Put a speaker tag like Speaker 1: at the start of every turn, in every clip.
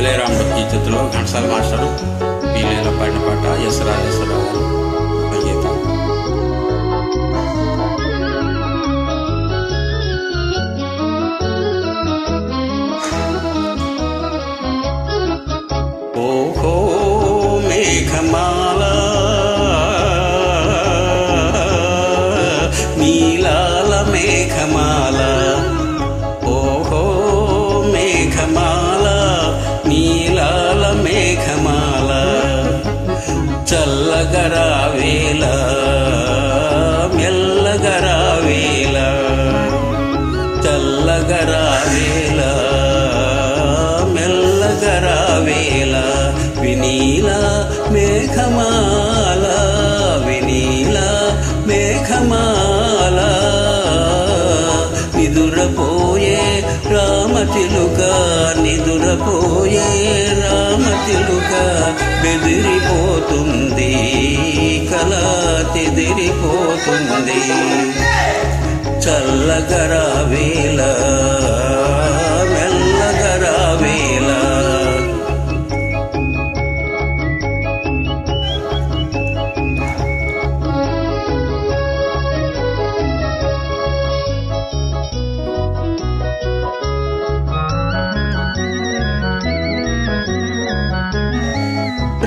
Speaker 1: భలేరాముడు ఈ చిత్రంలో ఘంటసాల మాస్టరు పీలేల పాడిన పాట ఎస్ రాజేశ్వరరావు గారు. చల్లగరావేళ మెల్లగరావేళ చల్లగరావేళ మెల్లగరావేళ వినీల మేఘమాల వినీల మేఘమాల నిదురపోయే రామతిలుక నిదురపోయే రామతిలుక బెదిరిపోతుంది తెదిరిపోతుంది చల్లగరావేల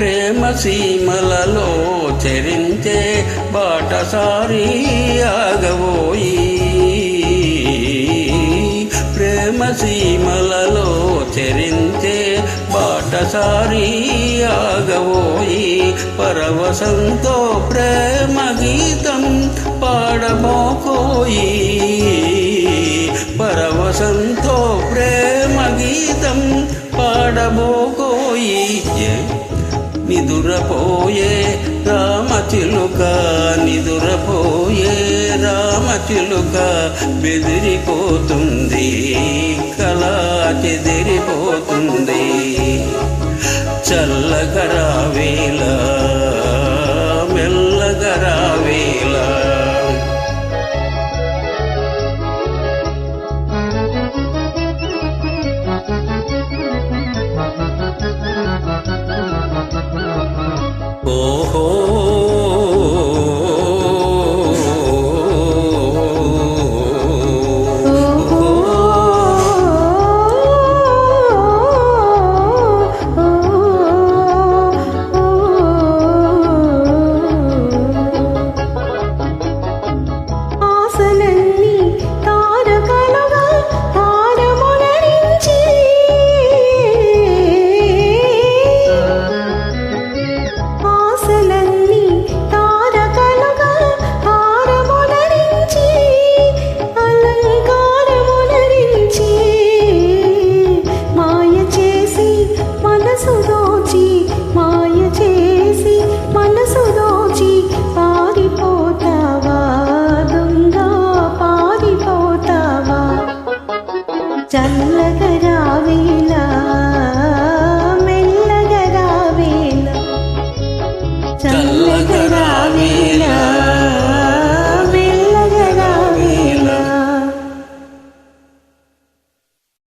Speaker 1: ప్రేమ సీమలలో చెరించే బాటసారి ఆగబోయి. ప్రేమ సీమలలో చెరించే బాటసారి ఆగబోయి. పరవశంతో ప్రేమ గీతం పాడబోకోయి. పరవశంతో ప్రేమ గీతం పాడబో నిదురపోయే రామచిలుక నిదురపోయే రామచిలుక బెదిరిపోతుంది.